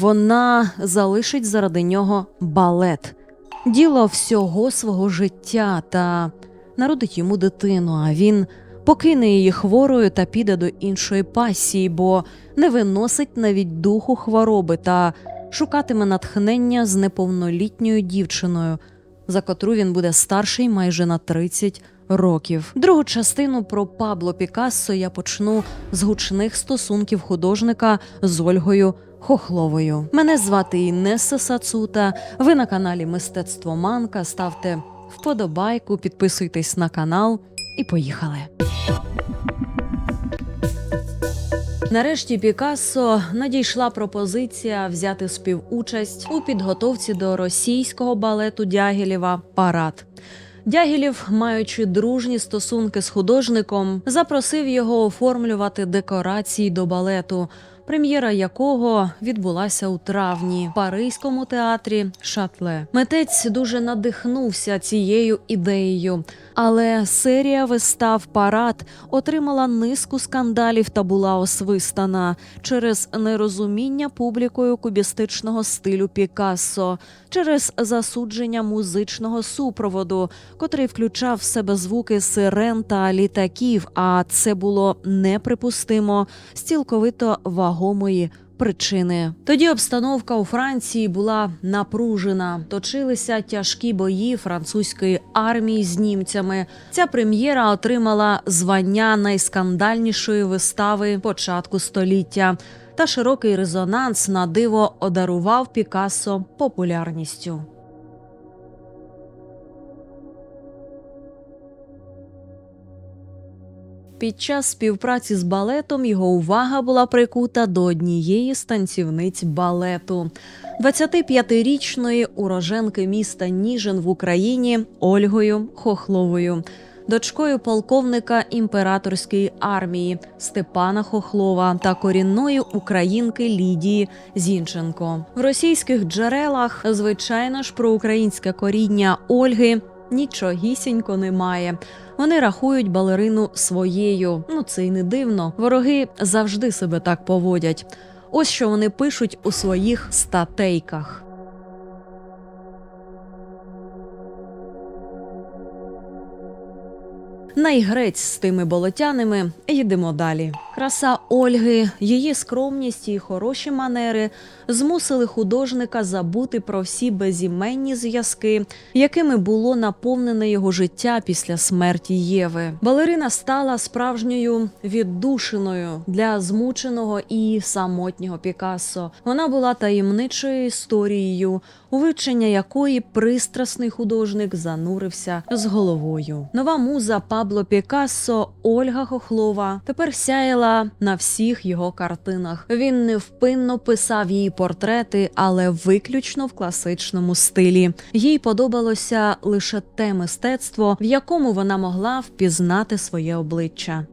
вона залишить заради нього балет, діло всього свого життя та народить йому дитину, а він покине її хворою та піде до іншої пасії, бо не виносить навіть духу хвороби та шукатиме натхнення з неповнолітньою дівчиною, за котру він буде старший майже на 30 років. Другу частину про Пабло Пікассо я почну з гучних стосунків художника з Ольгою Хохловою. Мене звати Інеса Сацута. Ви на каналі Мистецтво Манка. Ставте вподобайку, підписуйтесь на канал і поїхали. Нарешті Пікассо надійшла пропозиція взяти співучасть у підготовці до російського балету Дягілєва Парад. Дягілєв, маючи дружні стосунки з художником, запросив його оформлювати декорації до балету, прем'єра якого відбулася у травні в Паризькому театрі Шатле. Митець дуже надихнувся цією ідеєю, але серія вистав парад отримала низку скандалів та була освистана через нерозуміння публікою кубістичного стилю Пікассо, через засудження музичного супроводу, котрий включав в себе звуки сирен та літаків. А це було неприпустимо з цілковито вагомої. Причини тоді обстановка у Франції була напружена. Точилися тяжкі бої французької армії з німцями. Ця прем'єра отримала звання найскандальнішої вистави початку століття. Та широкий резонанс на диво одарував Пікассо популярністю. Під час співпраці з балетом його увага була прикута до однієї з танцівниць балету. 25-річної уроженки міста Ніжин в Україні Ольгою Хохловою, дочкою полковника імператорської армії Степана Хохлова та корінної українки Лідії Зінченко. В російських джерелах, звичайно ж, про українське коріння Ольги нічогісінько немає. Вони рахують балерину своєю. Ну це й не дивно. Вороги завжди себе так поводять. Ось що вони пишуть у своїх статейках. Найгрець з тими болотяними їдемо далі. Краса Ольги, її скромність і хороші манери змусили художника забути про всі безіменні зв'язки, якими було наповнене його життя після смерті Єви. Балерина стала справжньою віддушиною для змученого і самотнього Пікассо. Вона була таємничою історією, у вивчення якої пристрасний художник занурився з головою. Нова муза Пабло Пікассо Ольга Хохлова тепер сяяла на всіх його картинах. Він невпинно писав її портрети, але виключно в класичному стилі. Їй подобалося лише те мистецтво, в якому вона могла впізнати своє обличчя.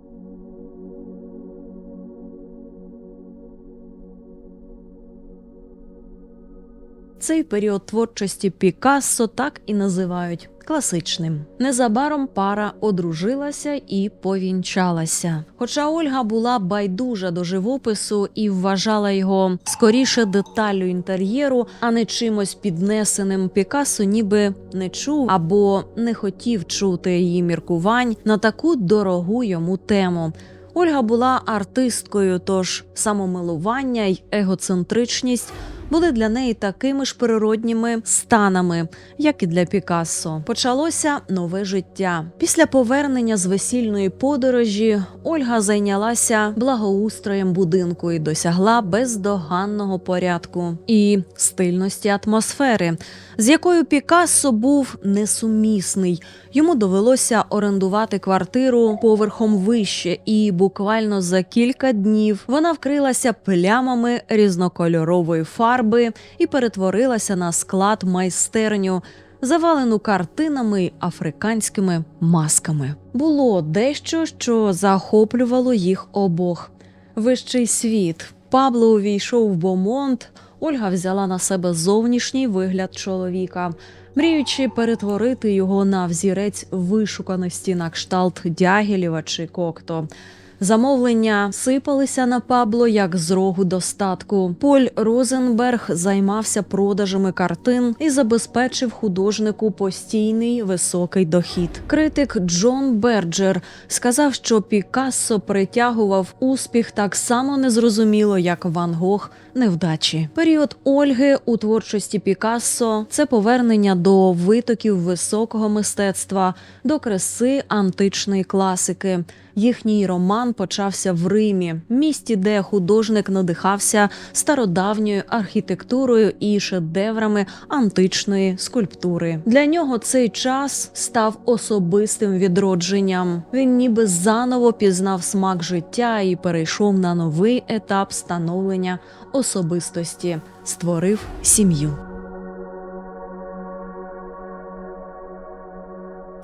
Цей період творчості Пікассо так і називають класичним. Незабаром пара одружилася і повінчалася. Хоча Ольга була байдужа до живопису і вважала його скоріше деталлю інтер'єру, а не чимось піднесеним Пікассо ніби не чув або не хотів чути її міркувань на таку дорогу йому тему. Ольга була артисткою, тож самомилування й егоцентричність були для неї такими ж природніми станами, як і для Пікассо. Почалося нове життя. Після повернення з весільної подорожі Ольга зайнялася благоустроєм будинку і досягла бездоганного порядку і стильності атмосфери, з якою Пікассо був несумісний. Йому довелося орендувати квартиру поверхом вище, і буквально за кілька днів вона вкрилася плямами різнокольорової фарби і перетворилася на склад майстерню, завалену картинами й африканськими масками. Було дещо, що захоплювало їх обох. Вищий світ. Пабло увійшов в Бомонт. Ольга взяла на себе зовнішній вигляд чоловіка, мріючи перетворити його на взірець вишуканості на кшталт Дягілєва чи Кокто. Замовлення сипалися на Пабло як з рогу достатку. Поль Розенберг займався продажами картин і забезпечив художнику постійний високий дохід. Критик Джон Берджер сказав, що Пікассо притягував успіх так само незрозуміло, як Ван Гог невдачі. Період Ольги у творчості Пікассо це повернення до витоків високого мистецтва, до краси античної класики. Їхній роман почався в Римі, місті, де художник надихався стародавньою архітектурою і шедеврами античної скульптури. Для нього цей час став особистим відродженням. Він ніби заново пізнав смак життя і перейшов на новий етап становлення особистості, створив сім'ю.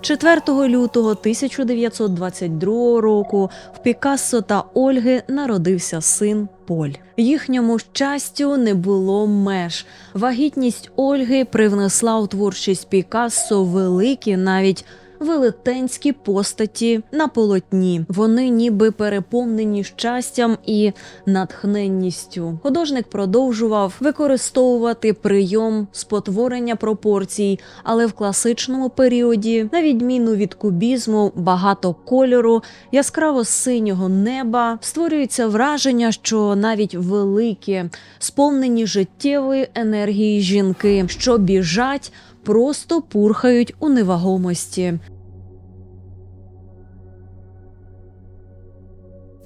4 лютого 1922 року в Пікассо та Ольги народився син Поль. Їхньому щастю не було меж. Вагітність Ольги привнесла у творчість Пікассо великі, навіть велетенські постаті на полотні. Вони ніби переповнені щастям і натхненністю. Художник продовжував використовувати прийом спотворення пропорцій, але в класичному періоді, на відміну від кубізму, багато кольору, яскраво синього неба створюється враження, що навіть великі, сповнені життєвої енергії жінки, що біжать просто пурхають у невагомості.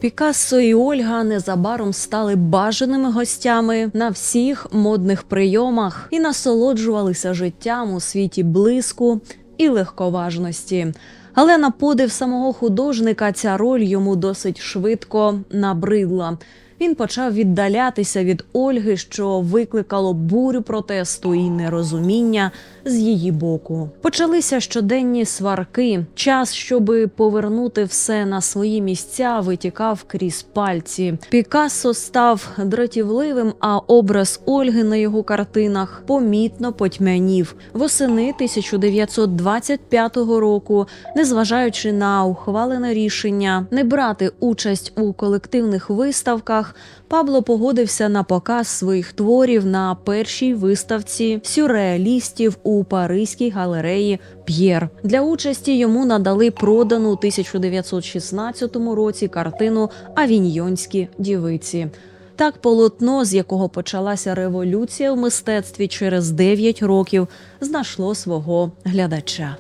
Пікассо і Ольга незабаром стали бажаними гостями на всіх модних прийомах і насолоджувалися життям у світі блиску і легковажності. Але на подив самого художника ця роль йому досить швидко набридла. Він почав віддалятися від Ольги, що викликало бурю протесту і нерозуміння з її боку. Почалися щоденні сварки. Час, щоби повернути все на свої місця, витікав крізь пальці. Пікассо став дратівливим, а образ Ольги на його картинах помітно потьмянів. Восени 1925 року, незважаючи на ухвалене рішення не брати участь у колективних виставках. Пабло погодився на показ своїх творів на першій виставці сюрреалістів у Паризькій галереї П'єр. Для участі йому надали продану у 1916 році картину Авіньйонські дівиці. Так, полотно, з якого почалася революція в мистецтві через 9 років, знайшло свого глядача.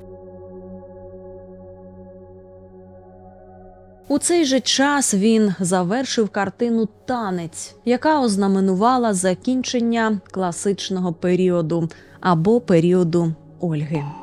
У цей же час він завершив картину Танець, яка ознаменувала закінчення класичного періоду або періоду Ольги.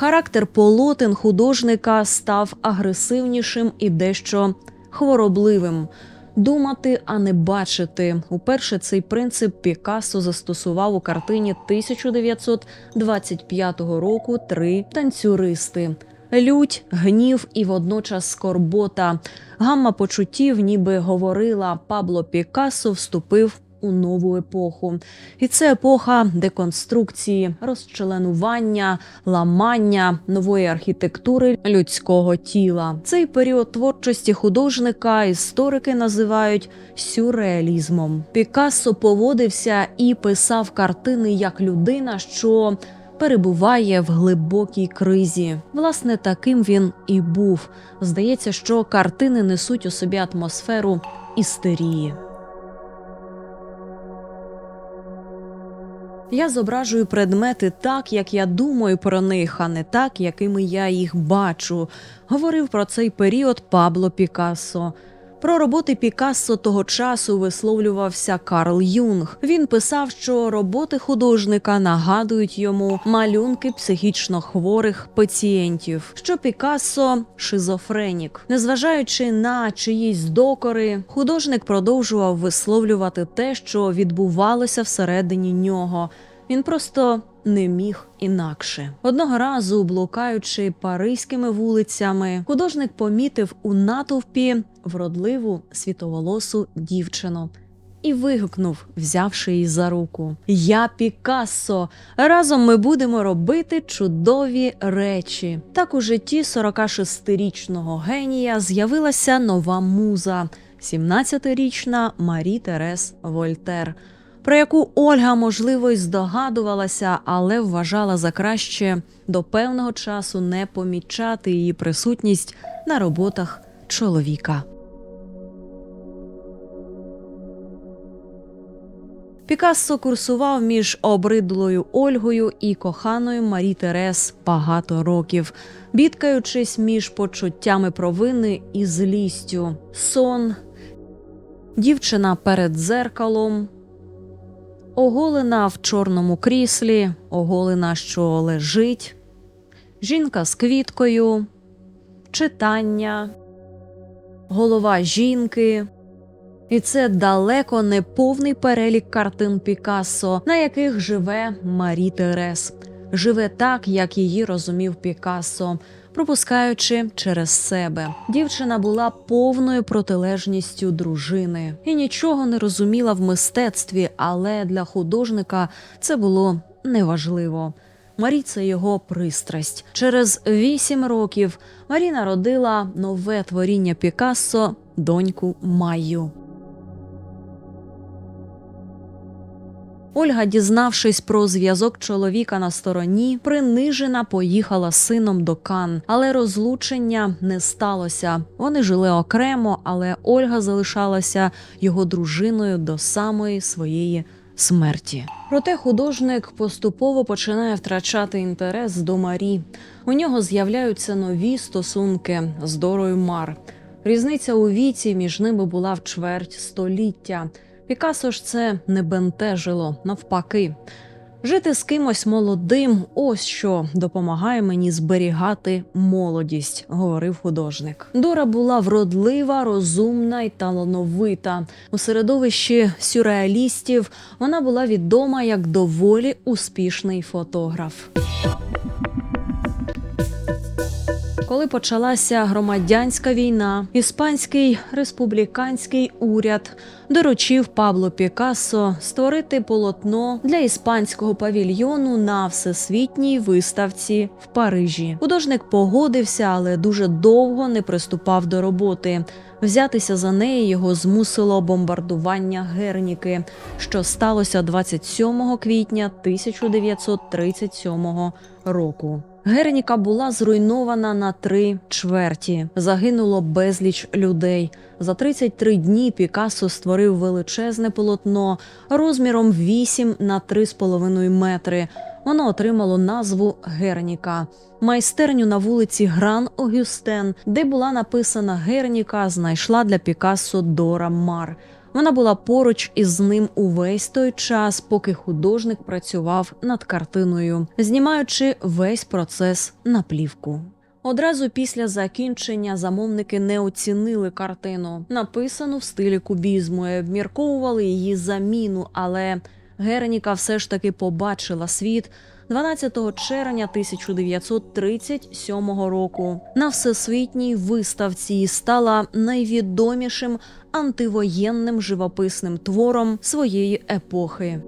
Характер полотен художника став агресивнішим і дещо хворобливим. Думати, а не бачити. Уперше цей принцип Пікассо застосував у картині 1925 року Три танцюристи. Лють, гнів і водночас скорбота. Гамма почуттів, ніби говорила Пабло Пікассо, вступив у нову епоху. І це епоха деконструкції, розчленування, ламання нової архітектури людського тіла. Цей період творчості художника історики називають сюрреалізмом. Пікассо поводився і писав картини як людина, що перебуває в глибокій кризі. Власне, таким він і був. Здається, що картини несуть у собі атмосферу істерії. Я зображую предмети так, як я думаю про них, а не так, якими я їх бачу. Говорив про цей період Пабло Пікассо. Про роботи Пікассо того часу висловлювався Карл Юнг. Він писав, що роботи художника нагадують йому малюнки психічно хворих пацієнтів, що Пікассо шизофренік. Незважаючи на чиїсь докори, художник продовжував висловлювати те, що відбувалося всередині нього. Він просто не міг інакше. Одного разу, блукаючи паризькими вулицями, художник помітив у натовпі вродливу світоволосу дівчину. І вигукнув, взявши її за руку: Я Пікассо! Разом ми будемо робити чудові речі. Так у житті 46-річного генія з'явилася нова муза, 17-річна Марі Терес Вольтер, про яку Ольга, можливо, й здогадувалася, але вважала за краще до певного часу не помічати її присутність на роботах чоловіка. Пікассо курсував між обридлою Ольгою і коханою Марі Терес багато років, бідкаючись між почуттями провини і злістю. Сон, дівчина перед дзеркалом, оголена в чорному кріслі, оголена, що лежить, жінка з квіткою, читання, голова жінки. І це далеко не повний перелік картин Пікассо, на яких живе Марі Терес. Живе так, як її розумів Пікассо, пропускаючи через себе. Дівчина була повною протилежністю дружини і нічого не розуміла в мистецтві, але для художника це було неважливо. Марі це його пристрасть. Через вісім років Марі народила нове творіння Пікассо, доньку Майю. Ольга, дізнавшись про зв'язок чоловіка на стороні, принижена поїхала з сином до Кан, але розлучення не сталося. Вони жили окремо, але Ольга залишалася його дружиною до самої своєї смерті. Проте художник поступово починає втрачати інтерес до Марі. У нього з'являються нові стосунки з Дорою Мар. Різниця у віці між ними була в чверть століття. Пікасо ж це не бентежило, навпаки. Жити з кимось молодим ось що допомагає мені зберігати молодість, говорив художник. Дора була вродлива, розумна й талановита. У середовищі сюрреалістів вона була відома як доволі успішний фотограф. Коли почалася громадянська війна, іспанський республіканський уряд доручив Пабло Пікассо створити полотно для іспанського павільйону на всесвітній виставці в Парижі. Художник погодився, але дуже довго не приступав до роботи. Взятися за неї його змусило бомбардування Герніки, що сталося 27 квітня 1937 року. Герніка була зруйнована на три чверті. Загинуло безліч людей. За 33 дні Пікассо створив величезне полотно розміром 8 на 3,5 метри. Воно отримало назву Герніка. Майстерню на вулиці Гран Огюстен, де була написана Герніка, знайшла для Пікассо Дора Мар. Вона була поруч із ним увесь той час, поки художник працював над картиною, знімаючи весь процес на плівку. Одразу після закінчення замовники не оцінили картину, написану в стилі кубізму, і обмірковували її заміну, але Герніка все ж таки побачила світ 12 червня 1937 року на всесвітній виставці стала найвідомішим антивоєнним живописним твором своєї епохи.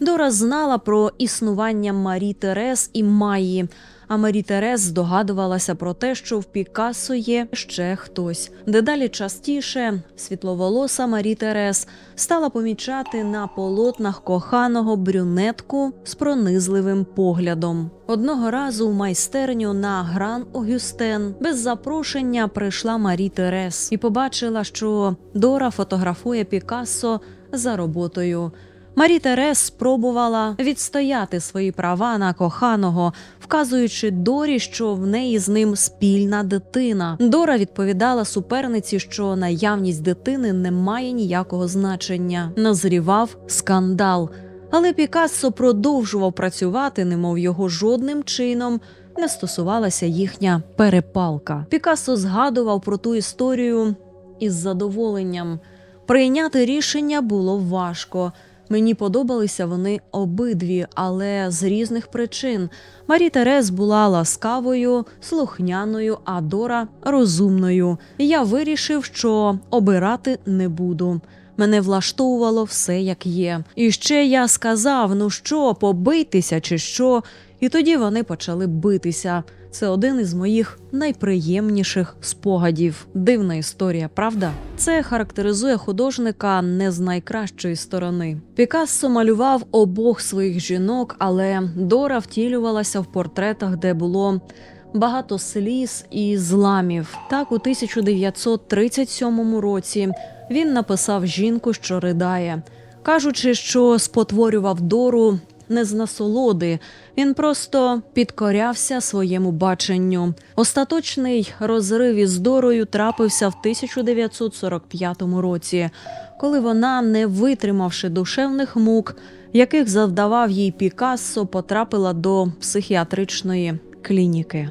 Дора знала про існування Марі Терес і Майї. А Марі Терес здогадувалася про те, що в Пікассо є ще хтось. Дедалі частіше світловолоса Марі Терес стала помічати на полотнах коханого брюнетку з пронизливим поглядом. Одного разу в майстерню на Гран Огюстен без запрошення прийшла Марі Терес і побачила, що Дора фотографує Пікассо за роботою. Марі Терес спробувала відстояти свої права на коханого, вказуючи Дорі, що в неї з ним спільна дитина. Дора відповідала суперниці, що наявність дитини не має ніякого значення. Назрівав скандал. Але Пікассо продовжував працювати, немов його жодним чином не стосувалася їхня перепалка. Пікассо згадував про ту історію із задоволенням. Прийняти рішення було важко. Мені подобалися вони обидві, але з різних причин. Марі Терез була ласкавою, слухняною, а Дора розумною. Я вирішив, що обирати не буду. Мене влаштовувало все як є. І ще я сказав: ну що, побитися чи що? І тоді вони почали битися. Це один із моїх найприємніших спогадів. Дивна історія, правда? Це характеризує художника не з найкращої сторони. Пікассо малював обох своїх жінок, але Дора втілювалася в портретах, де було. Багато сліз і зламів. Так, у 1937 році він написав жінку, що ридає, кажучи, що спотворював Дору не з насолоди, він просто підкорявся своєму баченню. Остаточний розрив із Дорою трапився в 1945 році, коли вона, не витримавши душевних мук, яких завдавав їй Пікассо, потрапила до психіатричної клініки.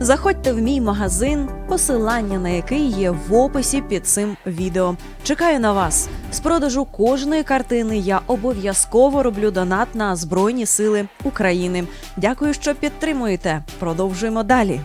Заходьте в мій магазин, посилання на який є в описі під цим відео. Чекаю на вас. З продажу кожної картини я обов'язково роблю донат на Збройні Сили України. Дякую, що підтримуєте. Продовжуємо далі.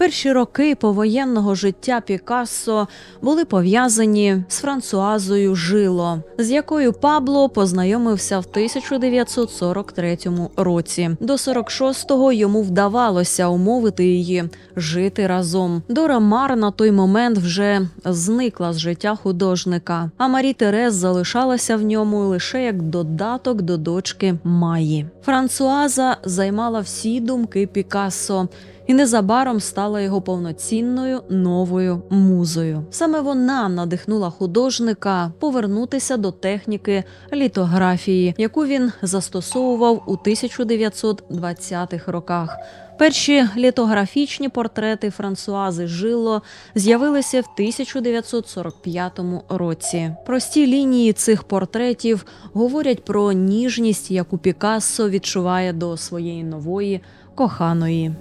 Перші роки повоєнного життя Пікассо були пов'язані з Франсуазою Жило, з якою Пабло познайомився в 1943 році. До 46-го йому вдавалося умовити її жити разом. Дора Мар на той момент вже зникла з життя художника, а Марі Терез залишалася в ньому лише як додаток до дочки Маї. Франсуаза займала всі думки Пікассо і незабаром стала його повноцінною новою музою. Саме вона надихнула художника повернутися до техніки літографії, яку він застосовував у 1920-х роках. Перші літографічні портрети Франсуази Жило з'явилися в 1945 році. Прості лінії цих портретів говорять про ніжність, яку Пікассо відчуває до своєї нової коханої.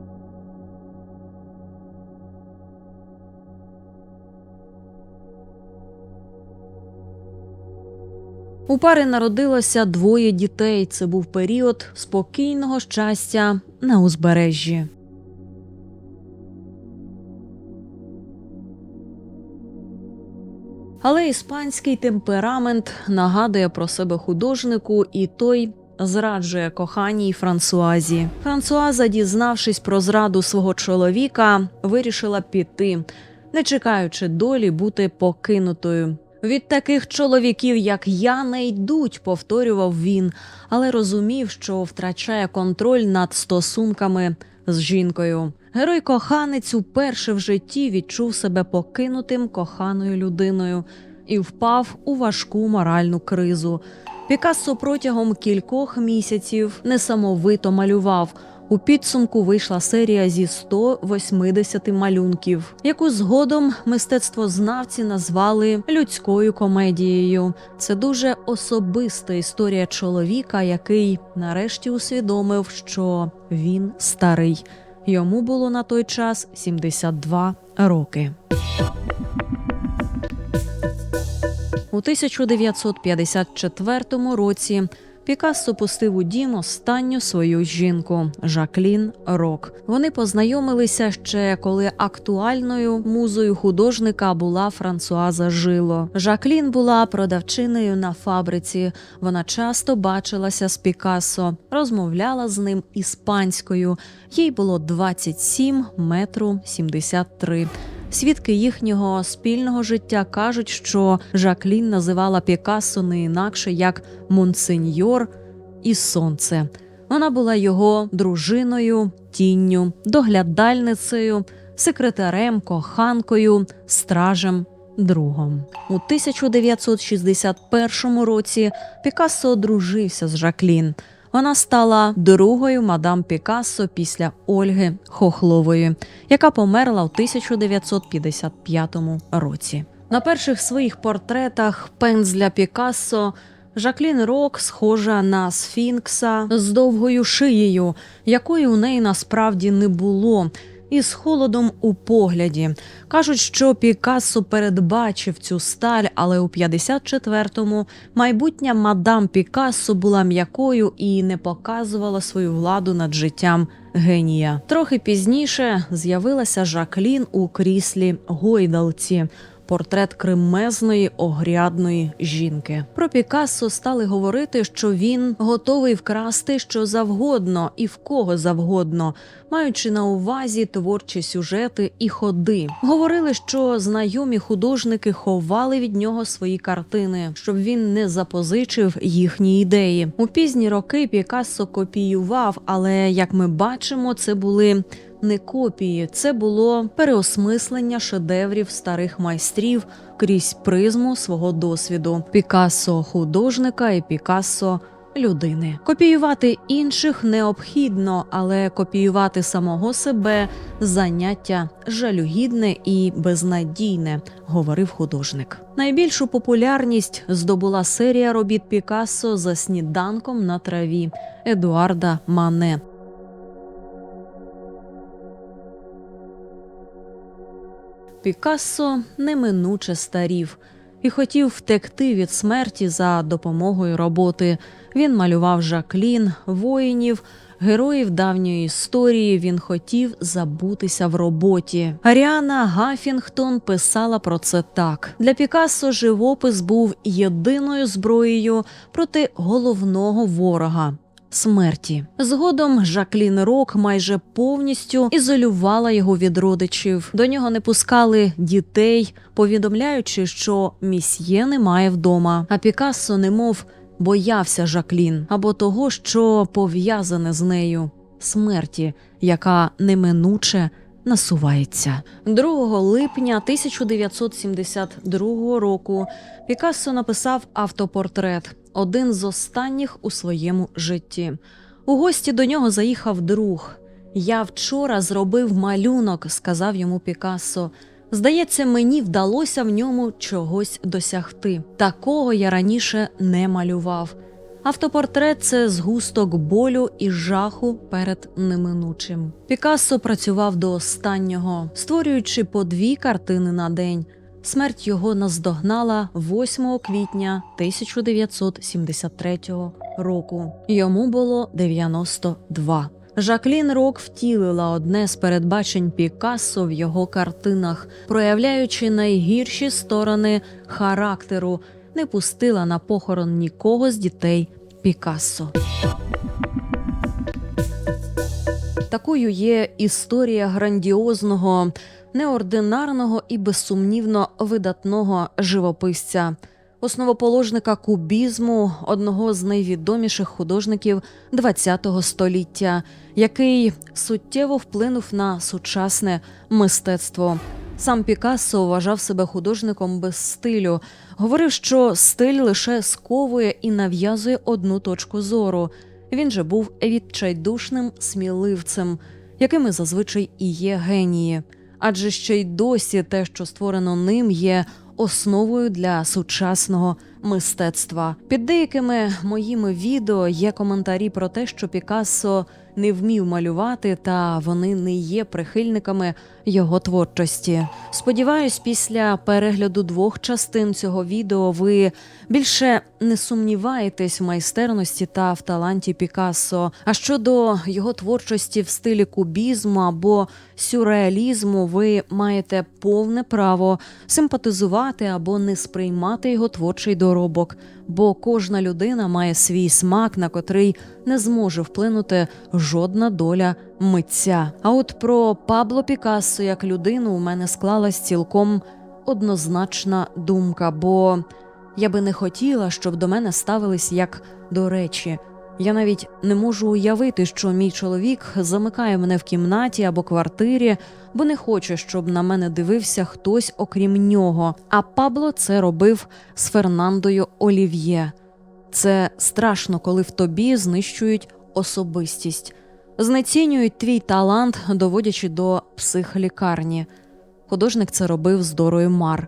У пари народилося двоє дітей. Це був період спокійного щастя на узбережжі. Але іспанський темперамент нагадує про себе художнику, і той зраджує коханій Франсуазі. Франсуаза, дізнавшись про зраду свого чоловіка, вирішила піти, не чекаючи долі бути покинутою. Від таких чоловіків, як я, не йдуть, повторював він, але розумів, що втрачає контроль над стосунками з жінкою. Герой коханець уперше в житті відчув себе покинутим коханою людиною і впав у важку моральну кризу. Пікассо протягом кількох місяців несамовито малював. У підсумку вийшла серія зі 180 малюнків, яку згодом мистецтвознавці назвали людською комедією. Це дуже особиста історія чоловіка, який нарешті усвідомив, що він старий. Йому було на той час 72 роки. У 1954 році Пікассо пустив у дім останню свою жінку Жаклін Рок. Вони познайомилися ще коли актуальною музою художника була Франсуаза Жило. Жаклін була продавчиною на фабриці. Вона часто бачилася з Пікассо, розмовляла з ним іспанською. Їй було 27 метру 73. Свідки їхнього спільного життя кажуть, що Жаклін називала Пікассо не інакше як Монсеньор і Сонце. Вона була його дружиною, тінню, доглядальницею, секретарем, коханкою, стражем, другом. У 1961 році Пікассо одружився з Жаклін. Вона стала другою мадам Пікассо після Ольги Хохлової, яка померла у 1955 році. На перших своїх портретах пензля Пікассо Жаклін Рок схожа на сфінкса з довгою шиєю, якої у неї насправді не було, і з холодом у погляді. Кажуть, що Пікассо передбачив цю сталь, але у 54-му майбутня мадам Пікассо була м'якою і не показувала свою владу над життям генія. Трохи пізніше з'явилася Жаклін у кріслі гойдалці. Портрет кремезної огрядної жінки. Про Пікассо стали говорити, що він готовий вкрасти що завгодно і в кого завгодно, маючи на увазі творчі сюжети і ходи. Говорили, що знайомі художники ховали від нього свої картини, щоб він не запозичив їхні ідеї. У пізні роки Пікассо копіював, але як ми бачимо, це були не копії, це було переосмислення шедеврів старих майстрів крізь призму свого досвіду. Пікассо художника і Пікассо людини. Копіювати інших необхідно, але копіювати самого себе заняття жалюгідне і безнадійне, говорив художник. Найбільшу популярність здобула серія робіт Пікассо за сніданком на траві Едуарда Мане. Пікассо неминуче старів і хотів втекти від смерті за допомогою роботи. Він малював Жаклін, воїнів, героїв давньої історії. Він хотів забутися в роботі. Аріана Гафінгтон писала про це так: для Пікассо живопис був єдиною зброєю проти головного ворога смерті. Згодом Жаклін Рок майже повністю ізолювала його від родичів. До нього не пускали дітей, повідомляючи, що місьє немає вдома. А Пікассо немов боявся Жаклін або того, що пов'язане з нею смерті, яка неминуче насувається. 2 липня 1972 року Пікассо написав автопортрет, один з останніх у своєму житті. У гості до нього заїхав друг. Я вчора зробив малюнок, сказав йому Пікассо. Здається, мені вдалося в ньому чогось досягти. Такого я раніше не малював. Автопортрет це згусток болю і жаху перед неминучим. Пікассо працював до останнього, створюючи по дві картини на день. Смерть його наздогнала 8 квітня 1973 року. Йому було 92. Жаклін Рок втілила одне з передбачень Пікассо в його картинах, проявляючи найгірші сторони характеру, не пустила на похорон нікого з дітей Пікассо. Такою є історія грандіозного, неординарного і безсумнівно видатного живописця, основоположника кубізму, одного з найвідоміших художників ХХ століття, який суттєво вплинув на сучасне мистецтво. Сам Пікассо вважав себе художником без стилю, говорив, що стиль лише сковує і нав'язує одну точку зору. Він же був відчайдушним сміливцем, якими зазвичай і є генії. Адже ще й досі те, що створено ним, є основою для сучасного мистецтва. Під деякими моїми відео є коментарі про те, що Пікассо не вмів малювати, та вони не є прихильниками його творчості. Сподіваюсь, після перегляду двох частин цього відео ви більше не сумніваєтесь в майстерності та в таланті Пікассо. А щодо його творчості в стилі кубізму або сюрреалізму, ви маєте повне право симпатизувати або не сприймати його творчий доробок, бо кожна людина має свій смак, на котрий не зможе вплинути жодна доля митця. А от про Пабло Пікассо як людину у мене склалась цілком однозначна думка, бо я би не хотіла, щоб до мене ставились як до речі. Я навіть не можу уявити, що мій чоловік замикає мене в кімнаті або квартирі, бо не хоче, щоб на мене дивився хтось окрім нього. А Пабло це робив з Фернандою Олів'є. Це страшно, коли в тобі знищують особистість, знецінюють твій талант, доводячи до психлікарні. Художник це робив з Дорою Мар.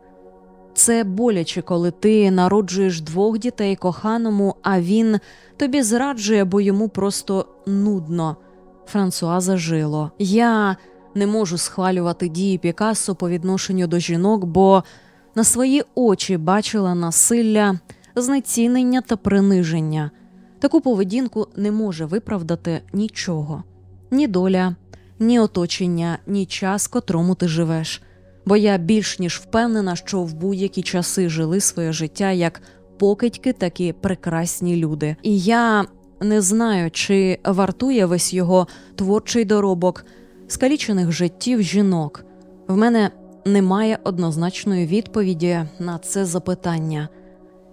Це боляче, коли ти народжуєш двох дітей коханому, а він тобі зраджує, бо йому просто нудно. Франсуаза жило. Я не можу схвалювати дії Пікассо по відношенню до жінок, бо на свої очі бачила насилля, знецінення та приниження. Таку поведінку не може виправдати нічого ні доля, ні оточення, ні час, котрому ти живеш. Бо я більш ніж впевнена, що в будь-які часи жили своє життя як покидьки, такі прекрасні люди. І я не знаю, чи вартує весь його творчий доробок скалічених життів жінок. В мене немає однозначної відповіді на це запитання.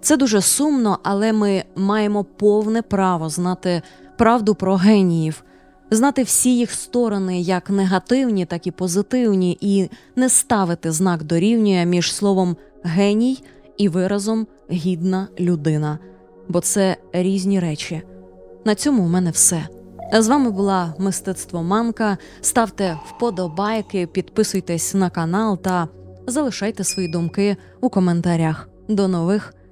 Це дуже сумно, але ми маємо повне право знати правду про геніїв, знати всі їх сторони, як негативні, так і позитивні, і не ставити знак дорівнює між словом геній і виразом гідна людина, бо це різні речі. На цьому у мене все. З вами була мистецтво Манка. Ставте вподобайки, підписуйтесь на канал та залишайте свої думки у коментарях. До нових